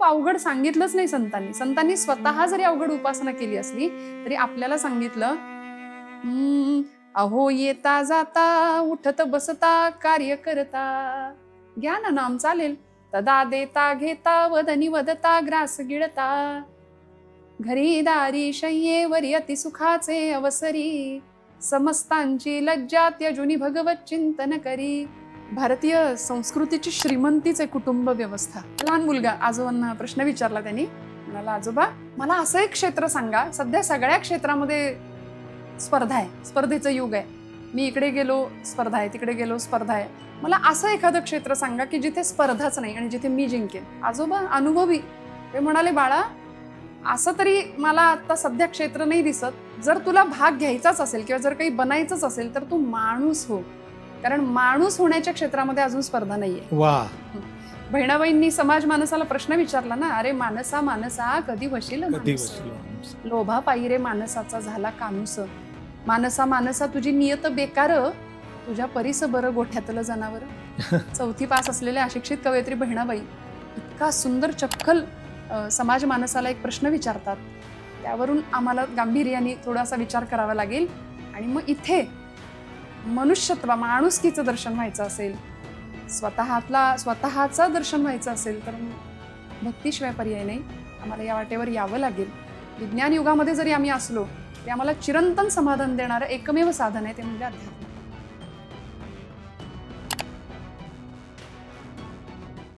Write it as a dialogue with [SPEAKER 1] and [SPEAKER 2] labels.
[SPEAKER 1] खूप अवघड सांगितलंच नाही संतांनी. संतांनी स्वतः जरी अवघड उपासना केली असली तरी आपल्याला सांगितलं अहो येता जाता उठत बसता कार्य करता. घ्या ना नाम चालेल. तदा देता घेता वदनी वदता ग्रास गिळता. घरी दारी शय्येवरी अतिसुखाचे अवसरी. समस्तांची लज्जा त्यजुनी भगवत चिंतन करी. भारतीय संस्कृतीची श्रीमंतीचे कुटुंब व्यवस्था. लहान मुलगा आजोबांना प्रश्न विचारला त्यांनी. म्हणाला आजोबा मला असं एक क्षेत्र सांगा सध्या सगळ्या क्षेत्रामध्ये स्पर्धा आहे स्पर्धेचं युग आहे. मी इकडे गेलो स्पर्धा आहे तिकडे गेलो स्पर्धा आहे. मला असं एखादं क्षेत्र सांगा की जिथे स्पर्धाच नाही आणि जिथे मी जिंकेन. आजोबा अनुभवी. ते म्हणाले बाळा असं तरी मला आता सध्या क्षेत्र नाही दिसत. जर तुला भाग घ्यायचाच असेल किंवा जर काही बनायचंच असेल तर तू माणूस हो. कारण माणूस होण्याच्या क्षेत्रामध्ये अजून स्पर्धा नाहीये.
[SPEAKER 2] वा.
[SPEAKER 1] बहिणाबाईंनी समाज मानसाला प्रश्न विचारला ना अरे मानसा मानसा कधी वशील
[SPEAKER 2] कधी
[SPEAKER 1] माणूस?"
[SPEAKER 2] बसलो
[SPEAKER 1] लोभा पायी रे मानसाचा झाला कानूस. मानसा मानसा तुझी नियत बेकार. तुझ्या परीस बरं गोठ्यातलं जनावर. चौथी पास असलेल्या अशिक्षित कवयित्री बहिणाबाई इतका सुंदर चपखल अ, समाज मानसाला एक प्रश्न विचारतात. त्यावरून आम्हाला गांभीर्याने थोडासा विचार करावा लागेल. आणि मग इथे मनुष्यत्व माणुसकीचं दर्शन व्हायचं असेल स्वतःतला स्वतःचं दर्शन व्हायचं असेल तर भक्तीशिवाय पर्याय नाही. आम्हाला या वाटेवर यावं लागेल. विज्ञान युगामध्ये जरी आम्ही असलो ते आम्हाला चिरंतन समाधान देणारं एकमेव साधन आहे ते म्हणजे अध्यात्म.